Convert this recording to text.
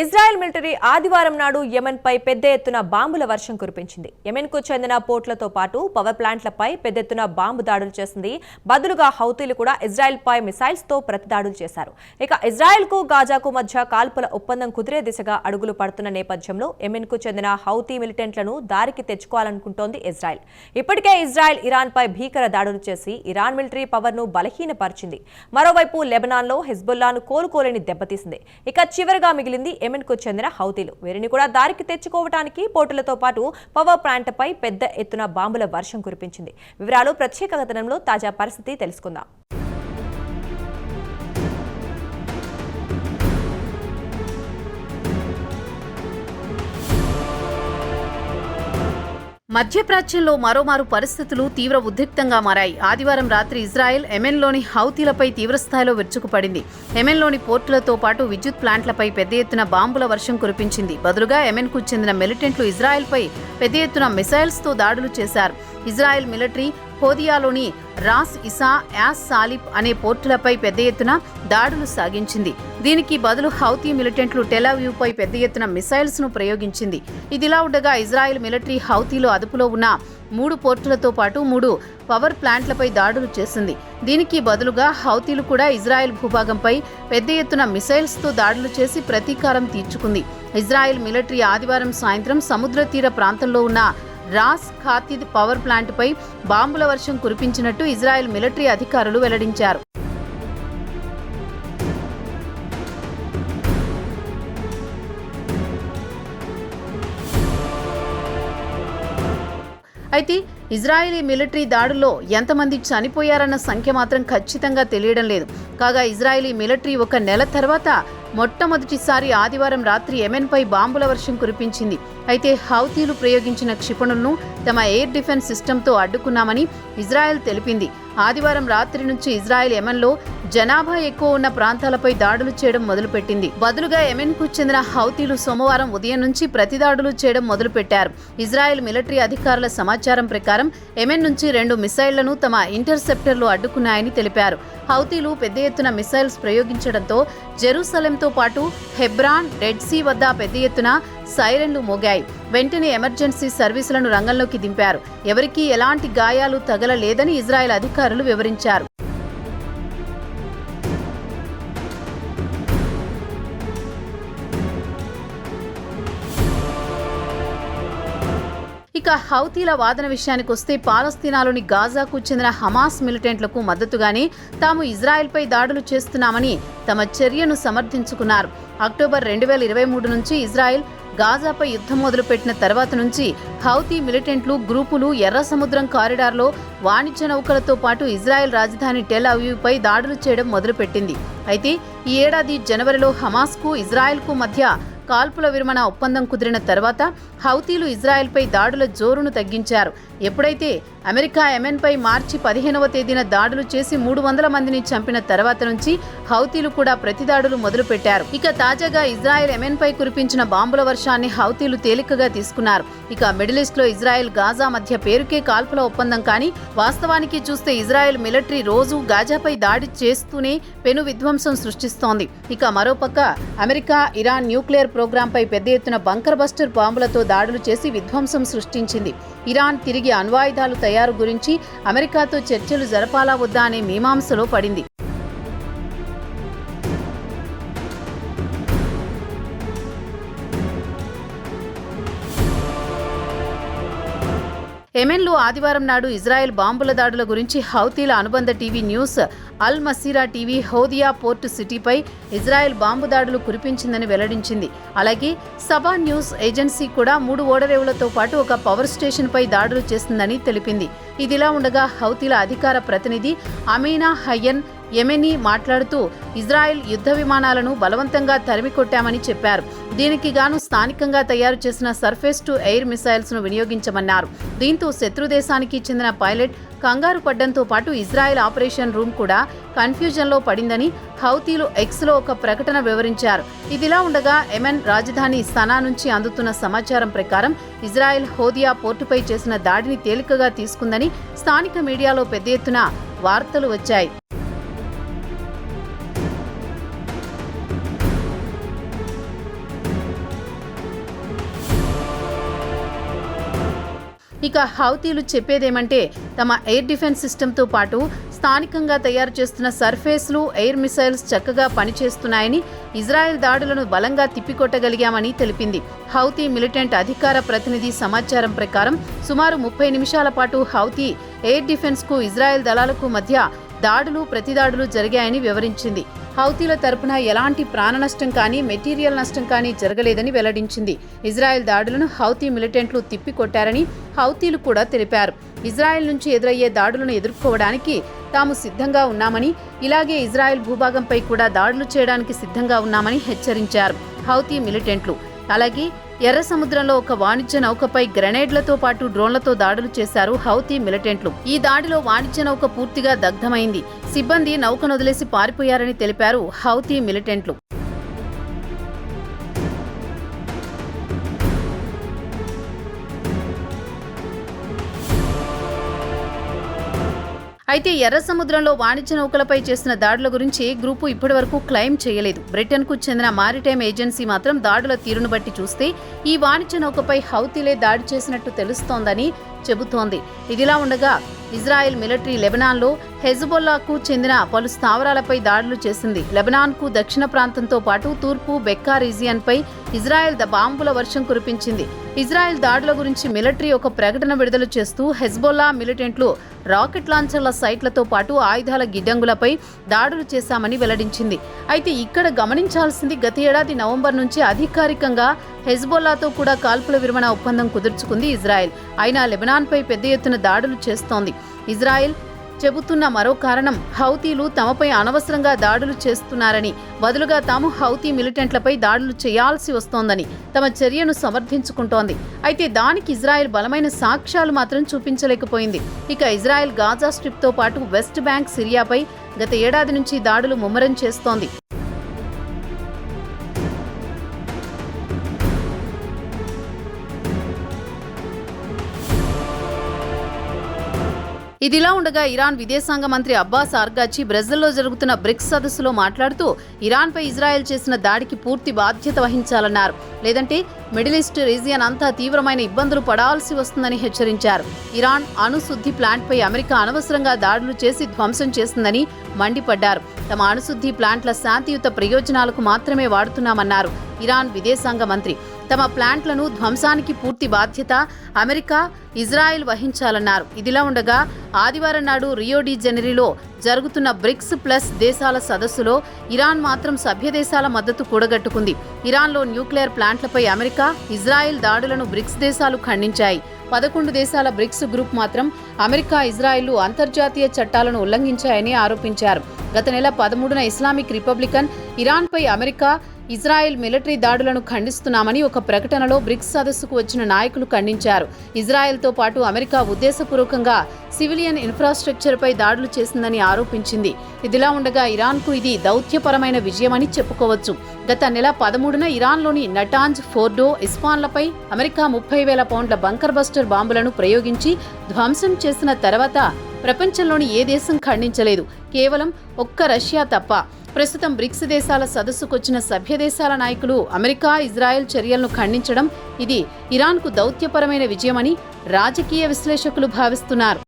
Israel military ఆదివారం నాడు యెమెన్పై పెద్ద ఎత్తున బాంబుల వర్షం కురిపించింది. యెమెన్కు చెందిన పోర్ట్లతో పాటు పవర్ ప్లాంట్లపై పెద్ద ఎత్తున బాంబు దాడులు చేసింది. బదులుగా హౌతీలు కూడా ఇజ్రాయెల్పై మిసైల్స్తో ప్రతిదాడులు చేశారు. ఇక ఇజ్రాయెల్కు గాజాకు మధ్య కాల్పుల ఒప్పందం కుదిరే దిశగా అడుగులు పడుతున్న నేపథ్యంలో యెమెన్కు చెందిన హౌతీ మిలిటెంట్లను దారికి తెచ్చుకోవాలనుకుంటోంది ఇజ్రాయెల్. ఇప్పటికే ఇజ్రాయెల్ ఇరాన్పై భీకర దాడులు చేసి ఇరాన్ మిలిటరీ పవర్ను బలహీనపరిచింది. మరోవైపు లెబనాన్లో హిజ్బుల్లాను కోలుకోలేని దెబ్బతీసింది. ఇక చివరిగా మిగిలింది యెమెన్కు చెందిన హౌతీలు వీరిని కూడా దారికి తెచ్చుకోవటానికి పోర్టులతో పాటు పవర్ ప్లాంట్పై పెద్ద ఎత్తున బాంబుల వర్షం కురిపించింది. వివరాలు ప్రత్యేక కథనంలో తాజా పరిస్థితి తెలుసుకుందాం. మధ్యప్రాచ్యంలో మరోమారు పరిస్థితులు తీవ్ర ఉద్రిక్తంగా మారాయి. ఆదివారం రాత్రి ఇజ్రాయెల్ ఎమెన్లోని హౌతీలపై తీవ్రస్థాయిలో విరుచుకుపడింది. ఎమెన్లోని పోర్టులతో పాటు విద్యుత్ ప్లాంట్లపై పెద్ద ఎత్తున బాంబుల వర్షం కురిపించింది. బదులుగా ఎమెన్కు చెందిన మిలిటెంట్లు ఇజ్రాయెల్పై పెద్ద ఎత్తున మిసైల్స్తో దాడులు చేశారు. ఇజ్రాయెల్ మిలిటరీ హోదియాలోని రాస్ ఇసా యాస్ సాలిప్ అనే పోర్టులపై పెద్ద ఎత్తున దాడులు సాగించింది. దీనికి బదులు హౌతీ మిలిటెంట్లు టెలావ్యూపై పెద్ద ఎత్తున మిసైల్స్ను ప్రయోగించింది. ఇదిలా ఉండగా ఇజ్రాయెల్ మిలిటరీ హౌతీలో అదుపులో ఉన్న మూడు పోర్టులతో పాటు మూడు పవర్ ప్లాంట్లపై దాడులు చేసింది. దీనికి బదులుగా హౌతీలు కూడా ఇజ్రాయెల్ భూభాగంపై పెద్ద ఎత్తున మిసైల్స్తో దాడులు చేసి ప్రతీకారం తీర్చుకుంది. ఇజ్రాయెల్ మిలిటరీ ఆదివారం సాయంత్రం సముద్ర తీర ప్రాంతంలో ఉన్న రాస్ ఖాతిద్ పవర్ ప్లాంట్పై బాంబుల వర్షం కురిపించినట్టు ఇజ్రాయెల్ మిలిటరీ అధికారులు వెల్లడించారు. అయితే ఇజ్రాయెలీ మిలిటరీ దాడుల్లో ఎంతమంది చనిపోయారన్న సంఖ్య మాత్రం ఖచ్చితంగా తెలియడం లేదు. కాగా ఇజ్రాయిలీ మిలిటరీ ఒక నెల తర్వాత మొట్టమొదటిసారి ఆదివారం రాత్రి యెమెన్పై బాంబుల వర్షం కురిపించింది. అయితే హౌతీలు ప్రయోగించిన క్షిపణులను తమ ఎయిర్ డిఫెన్స్ సిస్టంతో అడ్డుకున్నామని ఇజ్రాయెల్ తెలిపింది. ఆదివారం రాత్రి నుంచి ఇజ్రాయెల్ యెమెన్లో జనాభా ఎక్కువ ఉన్న ప్రాంతాలపై దాడులు చేయడం మొదలుపెట్టింది. బదులుగా యెమెన్కు చెందిన హౌతీలు సోమవారం ఉదయం నుంచి ప్రతిదాడులు చేయడం మొదలుపెట్టారు. ఇజ్రాయెల్ మిలిటరీ అధికారుల సమాచారం ప్రకారం యెమెన్ నుంచి రెండు మిసైళ్ళను తమ ఇంటర్సెప్టర్లు అడ్డుకున్నాయని తెలిపారు. హౌతీలు పెద్ద ఎత్తున మిసైల్స్ ప్రయోగించడంతో జెరూసలంతో పాటు హెబ్రాన్ రెడ్ సీ వద్ద పెద్ద ఎత్తున సైరన్లు మోగాయి. వెంటనే ఎమర్జెన్సీ సర్వీసులను రంగంలోకి దింపారు. ఎవరికీ ఎలాంటి గాయాలు తగలలేదని ఇజ్రాయెల్ అధికారులు వివరించారు. ఇక హౌతీల వాదన విషయానికి వస్తే పాలస్తీనాలోని గాజాకు చెందిన హమాస్ మిలిటెంట్లకు మద్దతుగానే తాము ఇజ్రాయెల్పై దాడులు చేస్తున్నామని తమ చర్యను సమర్థించుకున్నారు. అక్టోబర్ రెండు వేల ఇరవై మూడు నుంచి ఇజ్రాయెల్ గాజాపై యుద్ధం మొదలుపెట్టిన తర్వాత నుంచి హౌతీ మిలిటెంట్లు గ్రూపులు ఎర్ర సముద్రం కారిడార్లో వాణిజ్య నౌకలతో పాటు ఇజ్రాయెల్ రాజధాని టెల్ అవీవ్పై దాడులు చేయడం మొదలుపెట్టింది. అయితే ఈ ఏడాది జనవరిలో హమాస్కు ఇజ్రాయెల్కు మధ్య కాల్పుల విరమణ ఒప్పందం కుదిరిన తర్వాత హౌతీలు ఇజ్రాయెల్పై దాడుల జోరును తగ్గించారు. ఎప్పుడైతే అమెరికా ఎమెన్పై మార్చి పదిహేనవ తేదీన దాడులు చేసి మూడు వందల మందిని చంపిన తర్వాత నుంచి హౌతీలు కూడా ప్రతిదాడులు మొదలుపెట్టారు. ఇక తాజాగా ఇజ్రాయెల్ ఎమెన్పై కురిపించిన బాంబుల వర్షాన్ని హౌతీలు తేలికగా తీసుకున్నారు. ఇక మిడిల్ ఇజ్రాయెల్ గాజా మధ్య పేరుకే కాల్పుల ఒప్పందం కానీ వాస్తవానికి చూస్తే ఇజ్రాయెల్ మిలిటరీ రోజు గాజాపై దాడి చేస్తూనే పెను విధ్వంసం సృష్టిస్తోంది. ఇక మరోపక్క అమెరికా ఇరాన్ న్యూక్లియర్ ప్రోగ్రాంపై పెద్ద ఎత్తున బంకర్ బస్టర్ బాంబులతో దాడులు చేసి విధ్వంసం సృష్టించింది. ఇరాన్ తిరిగి అణ్వాయుధాలు తయారు గురించి అమెరికాతో చర్చలు జరపాలా వద్దా అనే మీమాంసలో పడింది. యెమెన్లో ఆదివారం నాడు ఇజ్రాయెల్ బాంబుల దాడుల గురించి హౌతీల అనుబంధ TV news Al Masirah TV Hodeidah port సిటీపై Israel bomb దాడులు కురిపించిందని వెల్లడించింది. అలాగే సభా న్యూస్ ఏజెన్సీ కూడా మూడు ఓడరేవులతో పాటు ఒక పవర్ స్టేషన్పై దాడులు చేసిందని తెలిపింది. ఇదిలా ఉండగా హౌతీల అధికార ప్రతినిధి అమీనా హయ్యన్ యెమెనీ మాట్లాడుతూ ఇజ్రాయెల్ యుద్ధ విమానాలను బలవంతంగా తరిమి కొట్టామని చెప్పారు. దీనికి గాను స్థానికంగా తయారు చేసిన సర్ఫేస్ టు ఎయిర్ మిసైల్స్ను వినియోగించమన్నారు. దీంతో శత్రు దేశానికి చెందిన పైలట్ కంగారు పడ్డంతో పాటు ఇజ్రాయెల్ ఆపరేషన్ రూమ్ కూడా కన్ఫ్యూజన్లో పడిందని హౌతీలు ఎక్స్లో ఒక ప్రకటన వివరించారు. ఇదిలా ఉండగా ఎమెన్ రాజధాని సనా నుంచి అందుతున్న సమాచారం ప్రకారం ఇజ్రాయెల్ హోదియా పోర్టుపై చేసిన దాడిని తేలికగా తీసుకుందని స్థానిక మీడియాలో పెద్ద ఎత్తున వార్తలు వచ్చాయి. ఇక హౌతీలు చెప్పేదేమంటే తమ ఎయిర్ డిఫెన్స్ సిస్టంతో పాటు స్థానికంగా తయారు చేస్తున్న సర్ఫేస్లు ఎయిర్ మిసైల్స్ చక్కగా పనిచేస్తున్నాయని ఇజ్రాయెల్ దాడులను బలంగా తిప్పికొట్టగలిగామని తెలిపింది. హౌతీ మిలిటెంట్ అధికార ప్రతినిధి సమాచారం ప్రకారం సుమారు ముప్పై నిమిషాల పాటు హౌతీ ఎయిర్ డిఫెన్స్కు ఇజ్రాయెల్ దళాలకు మధ్య దాడులు ప్రతిదాడులు జరిగాయని వివరించింది. హౌతీల తరపున ఎలాంటి ప్రాణ నష్టం కానీ మెటీరియల్ నష్టం కానీ జరగలేదని వెల్లడించింది. ఇజ్రాయెల్ దాడులను హౌతీ మిలిటెంట్లు తిప్పికొట్టారని హౌతీలు కూడా తెలిపారు. ఇజ్రాయెల్ నుంచి ఎదురయ్యే దాడులను ఎదుర్కోవడానికి తాము సిద్ధంగా ఉన్నామని ఇలాగే ఇజ్రాయెల్ భూభాగంపై కూడా దాడులు చేయడానికి సిద్ధంగా ఉన్నామని హెచ్చరించారు హౌతీ మిలిటెంట్లు. అలాగే ఎర్ర సముద్రంలో ఒక వాణిజ్య నౌకపై గ్రెనేడ్లతో పాటు డ్రోన్లతో దాడులు చేశారు హౌతీ మిలిటెంట్లు. ఈ దాడిలో వాణిజ్య నౌక పూర్తిగా దగ్ధమైంది. సిబ్బంది నౌకను వదిలేసి పారిపోయారని తెలిపారు హౌతీ మిలిటెంట్లు. అయితే ఎర్ర సముద్రంలో వాణిజ్య నౌకలపై చేసిన దాడుల గురించి గ్రూపు ఇప్పటివరకు క్లెయిమ్ చేయలేదు. బ్రిటన్కు చెందిన మారిటైమ్ ఏజెన్సీ మాత్రం దాడుల తీరును బట్టి చూస్తే ఈ వాణిజ్య నౌకపై హౌతీలే దాడి చేసినట్టు తెలుస్తోందని చెబుతోంది. ఇదిలా ఉండగా ఇజ్రాయెల్ మిలిటరీ లెబనాన్లో హెజ్బొల్లాకు చెందిన పలు స్థావరాలపై దాడులు చేసింది. లెబనాన్కు దక్షిణ ప్రాంతంతో పాటు తూర్పు బెక్కా రీజియన్పై ఇజ్రాయెల్ ద బాంబుల వర్షం కురిపించింది. ఇజ్రాయెల్ దాడుల గురించి మిలిటరీ ఒక ప్రకటన విడుదల చేస్తూ హెజ్బోల్లా మిలిటెంట్లు రాకెట్ లాంచర్ల సైట్లతో పాటు ఆయుధాల గిడ్డంగులపై దాడులు చేశామని వెల్లడించింది. అయితే ఇక్కడ గమనించాల్సింది గత ఏడాది నవంబర్ నుంచి అధికారికంగా హెజ్బోల్లాతో కూడా కాల్పుల విరమణ ఒప్పందం కుదుర్చుకుంది ఇజ్రాయెల్. అయినా లెబనాన్పై పెద్ద ఎత్తున దాడులు చేస్తోంది. ఇజ్రాయెల్ చెబుతున్న మరో కారణం హౌతీలు తమపై అనవసరంగా దాడులు చేస్తున్నారని బదులుగా తాము హౌతీ మిలిటెంట్లపై దాడులు చేయాల్సి వస్తోందని తమ చర్యను సమర్థించుకుంటోంది. అయితే దానికి ఇజ్రాయెల్ బలమైన సాక్ష్యాలు మాత్రం చూపించలేకపోయింది. ఇక ఇజ్రాయెల్ గాజా స్ట్రిప్తో పాటు వెస్ట్ బ్యాంక్ సిరియాపై గత ఏడాది నుంచి దాడులు ముమ్మరం చేస్తోంది. ఇదిలా ఉండగా ఇరాన్ విదేశాంగ మంత్రి అబ్బాస్ ఆర్గాచి బ్రెజిల్లో జరుగుతున్న బ్రిక్స్ సదస్సులో మాట్లాడుతూ ఇరాన్పై ఇజ్రాయెల్ చేసిన దాడికి పూర్తి బాధ్యత వహించాలన్నారు. లేదంటే మిడిల్ ఈస్ట్ రీజియన్ అంతా తీవ్రమైన ఇబ్బందులు పడాల్సి వస్తుందని హెచ్చరించారు. ఇరాన్ అణుశుద్ధి ప్లాంట్పై అమెరికా అనవసరంగా దాడులు చేసి ధ్వంసం చేసిందని మండిపడ్డారు. తమ అణుశుద్ధి ప్లాంట్ల శాంతియుత ప్రయోజనాలకు మాత్రమే వాడుతున్నామన్నారు ఇరాన్ విదేశాంగ మంత్రి. తమ ప్లాంట్లను ధ్వంసానికి పూర్తి బాధ్యత అమెరికా ఇజ్రాయెల్ వహించాలన్నారు. ఇదిలా ఉండగా ఆదివారం నాడు రియో డి జరుగుతున్న బ్రిక్స్ ప్లస్ దేశాల సదస్సులో ఇరాన్ మాత్రం సభ్య దేశాల మద్దతు కూడగట్టుకుంది. ఇరాన్లో న్యూక్లియర్ ప్లాంట్లపై అమెరికా ఇజ్రాయెల్ దాడులను బ్రిక్స్ దేశాలు ఖండించాయి. పదకొండు దేశాల బ్రిక్స్ గ్రూప్ మాత్రం అమెరికా ఇజ్రాయెల్లు అంతర్జాతీయ చట్టాలను ఉల్లంఘించాయని ఆరోపించారు. గత నెల పదమూడున ఇస్లామిక్ రిపబ్లికన్ ఇరాన్పై అమెరికా ఇజ్రాయెల్ మిలిటరీ దాడులను ఖండిస్తున్నామని ఒక ప్రకటనలో బ్రిక్స్ సదస్సుకు వచ్చిన నాయకులు ఖండించారు. ఇజ్రాయెల్తో పాటు అమెరికా ఉద్దేశపూర్వకంగా సివిలియన్ ఇన్ఫ్రాస్ట్రక్చర్పై దాడులు చేసిందని ఆరోపించింది. ఇదిలా ఉండగా ఇరాన్కు ఇది దౌత్యపరమైన విజయమని చెప్పుకోవచ్చు. గత నెల పదమూడున ఇరాన్లోని నటాంజ్ ఫోర్డో ఇస్ఫాన్లపై అమెరికా ముప్పై వేల పౌండ్ల బంకర్ బస్టర్ బాంబులను ప్రయోగించి ధ్వంసం చేసిన తర్వాత ప్రపంచంలోని ఏ దేశం ఖండించలేదు. కేవలం ఒక్క రష్యా తప్ప. ప్రస్తుతం బ్రిక్స్ దేశాల సదస్సుకొచ్చిన సభ్య దేశాల నాయకులు అమెరికా ఇజ్రాయెల్ చర్యలను ఖండించడం ఇది ఇరాన్కు దౌత్యపరమైన విజయమని రాజకీయ విశ్లేషకులు భావిస్తున్నారు.